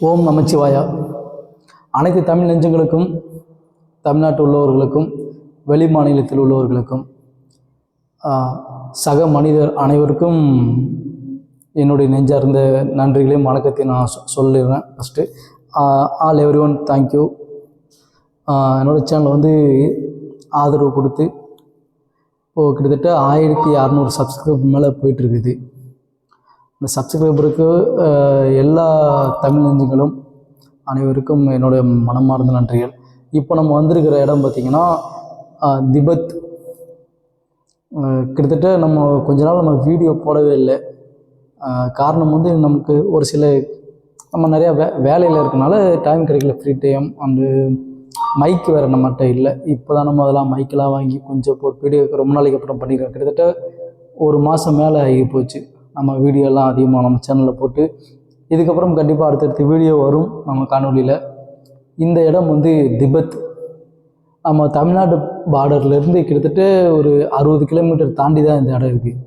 ஓம் நமச்சிவாயா. அனைத்து தமிழ் நெஞ்சங்களுக்கும் தமிழ்நாட்டில் உள்ளவர்களுக்கும் வெளி மாநிலத்தில் உள்ளவர்களுக்கும் சக மனிதர் அனைவருக்கும் என்னுடைய நெஞ்சார்ந்த நன்றிகளையும் வணக்கத்தை நான் சொ- சொல்லிடுறேன் first all everyone thank you என்னோடய சேனல் வந்து ஆதரவு கொடுத்து இப்போது கிட்டத்தட்ட ஆயிரத்தி அறநூறு சப்ஸ்கிரைப் மேலே போயிட்டுருக்குது இந்த சப்ஸ்கிரைபருக்கு எல்லா தமிழ் நெஞ்சுகளும் அனைவருக்கும் என்னுடைய மனமார்ந்த நன்றிகள். இப்போ நம்ம வந்திருக்கிற இடம் பார்த்திங்கன்னா திபத். திபெத் கிட்டத்தட்ட நம்ம கொஞ்ச நாள் நம்ம வீடியோ போடவே இல்லை. காரணம் வந்து நமக்கு ஒரு சில நம்ம நிறையா வே வேலையில் இருக்கனால டைம் கிடைக்கல. ஃப்ரீ டைம் அண்டு மைக் வேறு நம்மகிட்ட இல்லை. இப்போ தான் நம்ம அதெல்லாம் மைக்கெலாம் வாங்கி கொஞ்சம் இப்போ வீடியோ ரொம்ப நாளைக்கு அப்புறம் பண்ணிக்கிறோம் கிட்டத்தட்ட ஒரு மாதம் மேலே ஆகி போச்சு. நம்ம வீடியோலாம் அதிகமாக நம்ம சேனலில் போட்டு இதுக்கப்புறம் கண்டிப்பாக அடுத்தடுத்து வீடியோ வரும் நம்ம காணொலியில் இந்த இடம் வந்து திபெத். நம்ம தமிழ்நாடு பார்டர்லேருந்து கிட்டத்தட்ட ஒரு அறுபது கிலோமீட்டர் தாண்டி தான் இந்த இடம் இருக்குது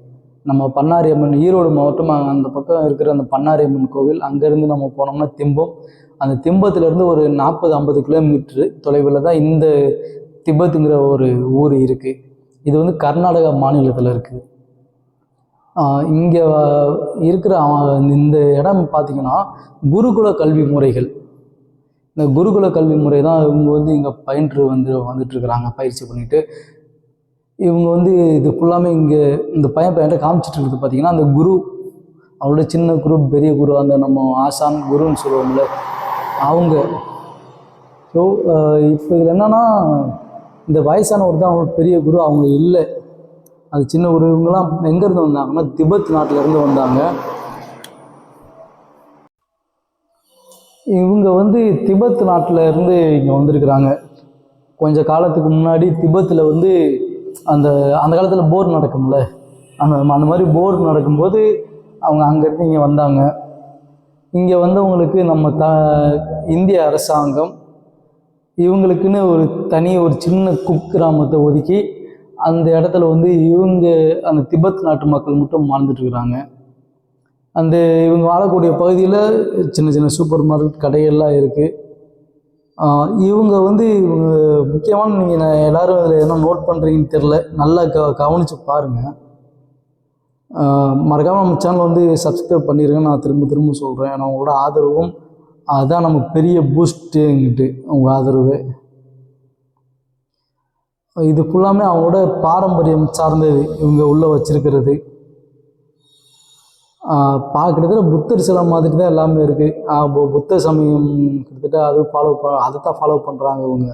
நம்ம பண்ணாரி அம்மன் ஈரோடு மாவட்டம் அந்த பக்கம் இருக்கிற அந்த பண்ணாரி அம்மன் கோவில் அங்கேருந்து நம்ம போனோம்னா திம்பம். அந்த திம்பத்துலேருந்து ஒரு நாற்பது ஐம்பது கிலோமீட்ரு தொலைவில் தான் இந்த திபத்துங்கிற ஒரு ஊர் இருக்குது இது வந்து கர்நாடகா மாநிலத்தில் இருக்குது இங்கே இருக்கிற இந்த இடம் பார்த்திங்கன்னா குருகுல கல்வி முறைகள். இந்த குருகுல கல்வி முறை தான் இவங்க வந்து இங்கே பயின்று வந்து வந்துட்டுருக்குறாங்க பயிற்சி பண்ணிட்டு. இவங்க வந்து இது ஃபுல்லாமே இங்கே இந்த பையன் பையன்ட்ட காமிச்சிட்டு இருக்குது பார்த்தீங்கன்னா அந்த குரு அவரோட சின்ன குரு பெரிய குரு அந்த நம்ம ஆசான் குருன்னு சொல்லுவோம்ல அவங்க. ஸோ இப்போ இதில் என்னென்னா இந்த வயசானவர் தான் அவங்க பெரிய குரு அவங்க இல்லை. அது சின்ன ஒரு இவங்கெல்லாம் எங்கேருந்து வந்தாங்கன்னா திபெத் நாட்டிலேருந்து வந்தாங்க. இவங்க வந்து திபெத் நாட்டில் இருந்து இங்கே வந்திருக்கிறாங்க. கொஞ்ச காலத்துக்கு முன்னாடி திபெத்தில் வந்து அந்த அந்த காலத்தில் போர் நடக்கும்ல. அந்த அந்த மாதிரி போர் நடக்கும்போது அவங்க அங்கேருந்து இங்கே வந்தாங்க. இங்கே வந்தவங்களுக்கு நம்ம த இந்திய அரசாங்கம் இவங்களுக்குன்னு ஒரு தனி ஒரு சின்ன குக்கிராமத்தை ஒதுக்கி அந்த இடத்துல வந்து இவங்க அந்த திபெத் நாட்டு மக்கள் மட்டும் வாழ்ந்துட்டு இருக்கிறாங்க அந்த இவங்க வாழக்கூடிய பகுதியில் சின்ன சின்ன சூப்பர் மார்க்கெட் கடைகள்லாம் இருக்குது இவங்க வந்து இவங்க முக்கியமான நீங்கள் எல்லாரும் அதில் என்ன நோட் பண்ணுறீங்கன்னு தெரில நல்லா க கவனித்து பாருங்கள் மறக்காமல் நம்ம சேனல் வந்து சப்ஸ்கிரைப் பண்ணிடுங்க நான் திரும்ப திரும்ப சொல்கிறேன் ஏன்னா உங்களோட ஆதரவும் அதுதான் நமக்கு பெரிய பூஸ்ட்டுங்கிட்டு உங்கள் ஆதரவு. இது ஃபுல்லாமே அவங்களோட பாரம்பரியம் சார்ந்தது இவங்க உள்ளே வச்சிருக்கிறது. பா கிட்டத்தட்ட புத்தர் சிலை மாதிரி தான் எல்லாமே இருக்குது புத்த சமயம் கிட்டத்தட்ட அது ஃபாலோ ப அதை தான் ஃபாலோ பண்ணுறாங்க இவங்க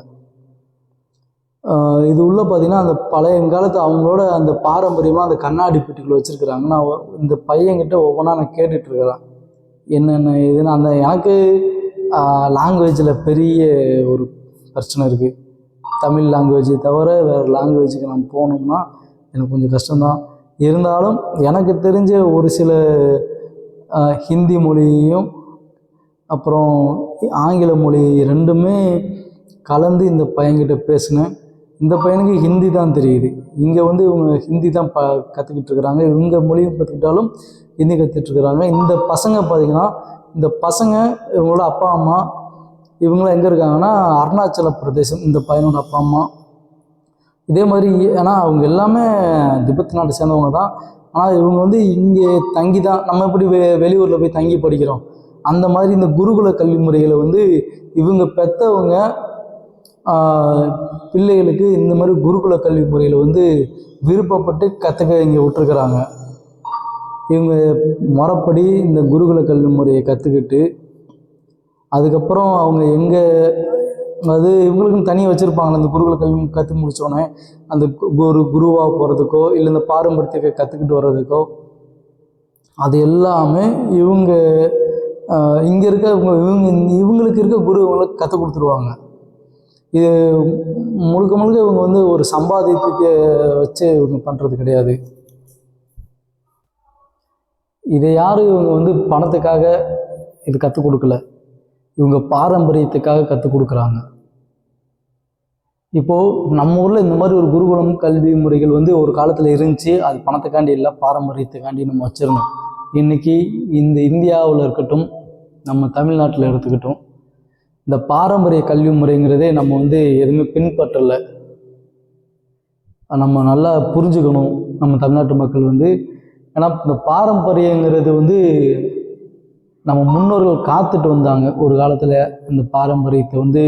இது உள்ள பார்த்தீங்கன்னா அந்த பழைய காலத்து அவங்களோட அந்த பாரம்பரியமாக அந்த கண்ணாடி பெட்டிகள் வச்சுருக்குறாங்க நான் இந்த பையன்கிட்ட ஒவ்வொன்றா நான் கேட்டுட்ருக்கிறேன். என்னென்ன இதுன்னு அந்த எனக்கு லாங்குவேஜில் பெரிய ஒரு பிரச்சனை இருக்குது தமிழ் லாங்குவேஜ் தவிர வேறு லாங்குவேஜுக்கு நம்ம போனோம்னா எனக்கு கொஞ்சம் கஷ்டம்தான். இருந்தாலும் எனக்கு தெரிஞ்ச ஒரு சில ஹிந்தி மொழியையும் அப்புறம் ஆங்கில மொழி ரெண்டுமே கலந்து இந்த பையன்கிட்ட பேசினேன். இந்த பையனுக்கு ஹிந்தி தான் தெரியுது. இங்கே வந்து இவங்க ஹிந்தி தான் ப கற்றுக்கிட்டு இருக்கிறாங்க இவங்க மொழியும் கற்றுக்கிட்டாலும் ஹிந்தி கற்றுட்ருக்குறாங்க இந்த பசங்க பார்த்தீங்கன்னா இந்த பசங்க இவங்களோட அப்பா அம்மா இவங்களாம் எங்கே இருக்காங்கன்னா அருணாச்சல பிரதேசம் இந்த பையனோட அப்பா அம்மா. இதே மாதிரி ஏன்னா அவங்க எல்லாமே திபெத் நாட்டை சேர்ந்தவங்க தான். ஆனால் இவங்க வந்து இங்கே தங்கி தான் நம்ம எப்படி வெ வெளியூரில் போய் தங்கி படிக்கிறோம்? அந்த மாதிரி இந்த குருகுல கல்வி முறைகளை வந்து இவங்க பெற்றவங்க பிள்ளைகளுக்கு இந்த மாதிரி குருகுல கல்வி முறையில் வந்து விருப்பப்பட்டு கற்றுக்க இங்கே விட்டுருக்குறாங்க. இவங்க முறப்படி இந்த குருகுல கல்வி முறையை கற்றுக்கிட்டு அதுக்கப்புறம் அவங்க எங்கே அது இவங்களுக்கும் தனியாக வச்சுருப்பாங்க அந்த குருகுல கல்வி கற்று முடித்தோடனே அந்த ஒரு குருவாக போகிறதுக்கோ இல்லை இந்த பாரம்பரியத்தை கற்றுக்கிட்டு வர்றதுக்கோ அது எல்லாமே இவங்க இங்கே இருக்க இவங்க இவங்க இவங்களுக்கு இருக்க குரு இவங்களுக்கு கற்றுக் கொடுத்துருவாங்க. இது முழுக்க முழுக்க இவங்க வந்து ஒரு சம்பாதியத்துக்கு வச்சு இவங்க பண்ணுறது கிடையாது. இதை யாரும் இவங்க வந்து பணத்துக்காக இது கற்றுக் கொடுக்கல. இவங்க பாரம்பரியத்துக்காக கற்றுக் கொடுக்குறாங்க. இப்போது நம்ம ஊரில் இந்த மாதிரி ஒரு குருகுலம் கல்வி முறைகள் வந்து ஒரு காலத்தில் இருந்துச்சு. அது பணத்துக்காண்டி இல்லை பாரம்பரியத்துக்காண்டி நம்ம வச்சுருந்தோம். இன்னைக்கு இந்த இந்தியாவில் இருக்கட்டும் நம்ம தமிழ்நாட்டில் எடுத்துக்கிட்டோம். இந்த பாரம்பரிய கல்வி முறைங்கிறதே நம்ம வந்து எதுவுமே பின்பற்றலை. நம்ம நல்லா புரிஞ்சுக்கணும் நம்ம தமிழ்நாட்டு மக்கள் வந்து. ஏன்னா இந்த பாரம்பரியங்கிறது வந்து நம்ம முன்னோர்கள் காத்துட்டு வந்தாங்க. ஒரு காலத்தில் இந்த பாரம்பரியத்தை வந்து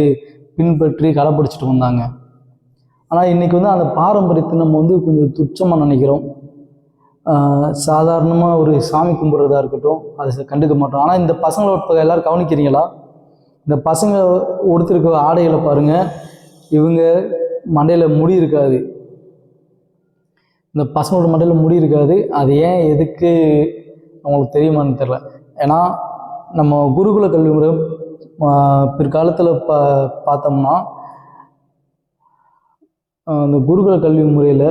பின்பற்றி கடைப்பிடிச்சிட்டு வந்தாங்க. ஆனால் இன்றைக்கி வந்து அந்த பாரம்பரியத்தை நம்ம வந்து கொஞ்சம் துச்சமாக நினைக்கிறோம். சாதாரணமாக ஒரு சாமி கும்பிட்றதா இருக்கட்டும் அதை கண்டுக்க மாட்டோம். ஆனால் இந்த பசங்களை பக்கம் எல்லோரும் கவனிக்கிறீங்களா? இந்த பசங்க உடுத்திருக்க ஆடைகளை பாருங்கள் இவங்க மண்டையில் முடி இருக்காது. இந்த பசங்களோட மண்டையில் முடி இருக்காது. அது ஏன் எதுக்கு அவங்களுக்கு தெரியுமான்னு தெரில ஏன்னா நம்ம குருகுல கல்வி முறை பிற்காலத்தில் பா பார்த்தோம்னா அந்த குருகுல கல்வி முறையில்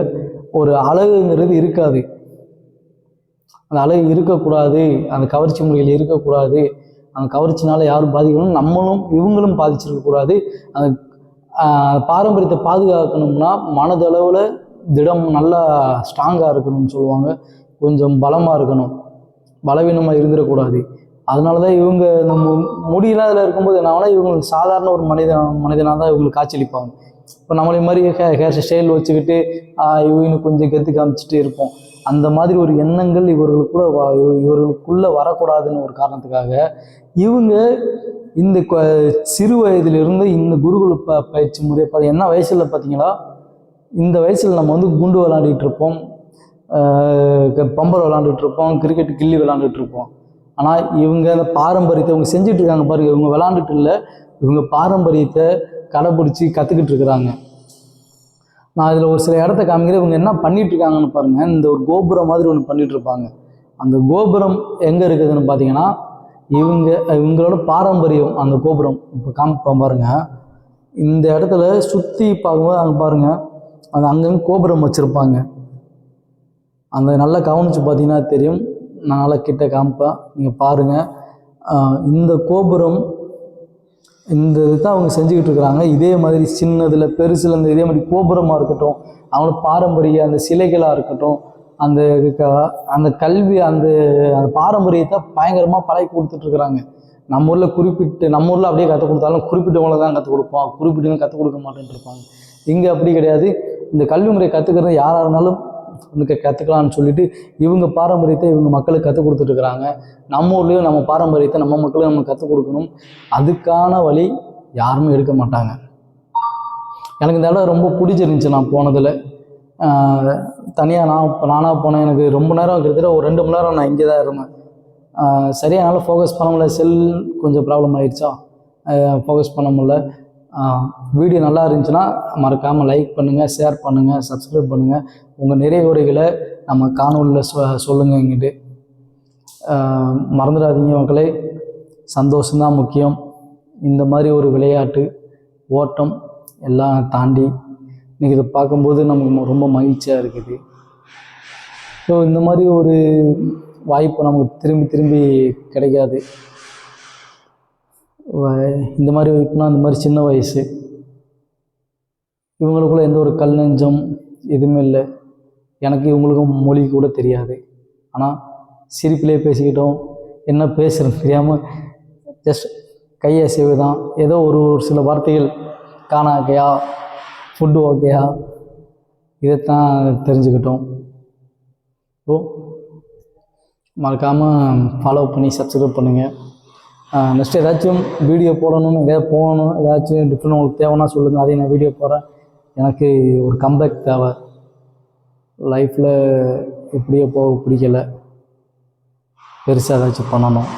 ஒரு அழகுங்கிறது இருக்காது. அந்த அழகு இருக்கக்கூடாது அந்த கவர்ச்சி முறையில் இருக்கக்கூடாது அந்த கவர்ச்சினால் யாரும் பாதிக்கணும். நம்மளும் இவங்களும் பாதிச்சிருக்கக்கூடாது. அந்த பாரம்பரியத்தை பாதுகாக்கணும்னா மனதளவில் திடம் நல்லா ஸ்ட்ராங்காக இருக்கணும்னு சொல்லுவாங்க. கொஞ்சம் பலமாக இருக்கணும். பலவீனமாக இருந்துடக்கூடாது. அதனால தான் இவங்க நம்ம முடியில்லாதில் இருக்கும்போது என்ன இவங்க சாதாரண ஒரு மனிதன் மனிதனாக தான் இவங்களுக்கு காட்சியளிப்பாங்க. இப்போ நம்மளை மாதிரி ஹே ஹேர் ஸ்டைல் வச்சுக்கிட்டு இவங்க கொஞ்சம் கெத்து காமிச்சிட்டு இருப்போம். அந்த மாதிரி ஒரு எண்ணங்கள் இவர்களுக்குள்ள இவர்களுக்குள்ளே வரக்கூடாதுன்னு ஒரு காரணத்துக்காக இவங்க இந்த சிறு வயதிலிருந்து இந்த குருகுல ப பயிற்சி முறை என்ன வயசில் பார்த்தீங்களா இந்த வயசில் நம்ம வந்து குண்டு விளாண்டுட்டு இருப்போம். பம்பர் விளாண்டுட்டு இருப்போம் கிரிக்கெட் கில்லி விளாண்டுட்டு இருப்போம். ஆனால் இவங்க அந்த பாரம்பரியத்தை இவங்க செஞ்சுட்டு இருக்காங்க பாருங்க இவங்க விளாண்டுட்டு இல்லை. இவங்க பாரம்பரியத்தை கடைப்பிடிச்சி கற்றுக்கிட்டு இருக்கிறாங்க. நான் இதில் ஒரு சில இடத்த காமிக்கிறேன். இவங்க என்ன பண்ணிட்டு இருக்காங்கன்னு பாருங்கள் இந்த ஒரு கோபுரம் மாதிரி ஒன்று பண்ணிட்டு இருப்பாங்க. அந்த கோபுரம் எங்கே இருக்குதுன்னு பார்த்தீங்கன்னா இவங்க இவங்களோட பாரம்பரியம் அந்த கோபுரம். இப்போ காமிப்போம் பாருங்கள் இந்த இடத்துல சுற்றி பார்க்கும்போது அங்கே பாருங்கள் அந்த அங்கங்கே கோபுரம் வச்சுருப்பாங்க. அந்த நல்லா கவனித்து பார்த்தீங்கன்னா தெரியும். நாளை நல்லா கிட்ட காமிப்பேன் நீங்கள் பாருங்கள் இந்த கோபுரம் இந்த இதுதான் அவங்க செஞ்சுக்கிட்டு இருக்கிறாங்க. இதே மாதிரி சின்னதில் பெருசில் இந்த இதே மாதிரி கோபுரமாக இருக்கட்டும் அவங்களோட பாரம்பரிய அந்த சிலைகளாக இருக்கட்டும் அந்த அந்த கல்வி அந்த அந்த பாரம்பரியத்தை பயங்கரமாக பழகி கொடுத்துட்ருக்குறாங்க நம்ம ஊரில் குறிப்பிட்டு நம்ம ஊரில் அப்படியே கற்றுக் கொடுத்தாலும் குறிப்பிட்டவங்களை தான் கற்றுக் கொடுப்போம். குறிப்பிட்டவங்க கற்றுக் கொடுக்க மாட்டேன்ட்டு இருப்பாங்க. இங்கே அப்படி கிடையாது. இந்த கல்வி முறையை கற்றுக்கிறது யாராக இருந்தாலும் வந்து கற்றுக்கலான்னு சொல்லிட்டு இவங்க பாரம்பரியத்தை இவங்க மக்களுக்கு கற்றுக் கொடுத்துட்ருக்குறாங்க நம்ம ஊர்லேயும் நம்ம பாரம்பரியத்தை நம்ம மக்களும் நம்ம கற்றுக் கொடுக்கணும். அதுக்கான வழி யாருமே எடுக்க மாட்டாங்க. எனக்கு இந்த இடம் ரொம்ப பிடிச்சிருந்துச்சி நான் போனதில். தனியாக நான் நானாக போனேன். எனக்கு ரொம்ப நேரம் கிட்டத்தட்ட ஒரு ரெண்டு மணி நேரம் நான் இங்கே தான் இருந்தேன் சரியாக என்னால் ஃபோக்கஸ் பண்ண முடியல. செல் கொஞ்சம் ப்ராப்ளம் ஆயிடுச்சா? ஃபோக்கஸ் பண்ண முடியல. வீடியோ நல்லா இருந்துச்சுன்னா மறக்காமல் லைக் பண்ணுங்கள் ஷேர் பண்ணுங்கள் சப்ஸ்கிரைப் பண்ணுங்கள் உங்கள் நிறைய உரைகளை நம்ம காணொலியில் சொ சொல்லுங்கள் இங்கிட்டு மறந்துடாதீங்க மக்களே. சந்தோஷம்தான் முக்கியம். இந்த மாதிரி ஒரு விளையாட்டு ஓட்டம் எல்லாம் தாண்டி இன்றைக்கி இதை பார்க்கும்போது நமக்கு ரொம்ப மகிழ்ச்சியாக இருக்குது. ஸோ இந்த மாதிரி ஒரு வாய்ப்பு நமக்கு திரும்பி திரும்பி கிடைக்காது. இந்த மாதிரி வைப்புனா இந்த மாதிரி சின்ன வயசு. இவங்களுக்குள்ள எந்த ஒரு கல் நெஞ்சம் எதுவுமே இல்லை. எனக்கு இவங்களுக்கும் மொழி கூட தெரியாது. ஆனால் சிரிப்பிலே பேசிக்கிட்டோம். என்ன பேசுகிறேன்னு தெரியாமல் ஜஸ்ட் கையசைவு தான். ஏதோ ஒரு ஒரு சில வார்த்தைகள் காணாக்கையா ஃபுட்டு ஓகேயா? இதைத்தான் தெரிஞ்சுக்கிட்டோம். ஓ மறக்காமல் ஃபாலோ பண்ணி சப்ஸ்கிரைப் பண்ணுங்கள் நெக்ஸ்ட் ஏதாச்சும் வீடியோ போடணும்னு ஏதாவது போகணும் ஏதாச்சும் டிஃப்ரெண்ட் உங்களுக்கு தேவைன்னா சொல்லுங்கள் அதையும் நான் வீடியோ போடுறேன். எனக்கு ஒரு கம்பேக் தேவை. லைஃப்பில் இப்படியே போக பிடிக்கல. பெருசாக ஏதாச்சும் பண்ணணும்.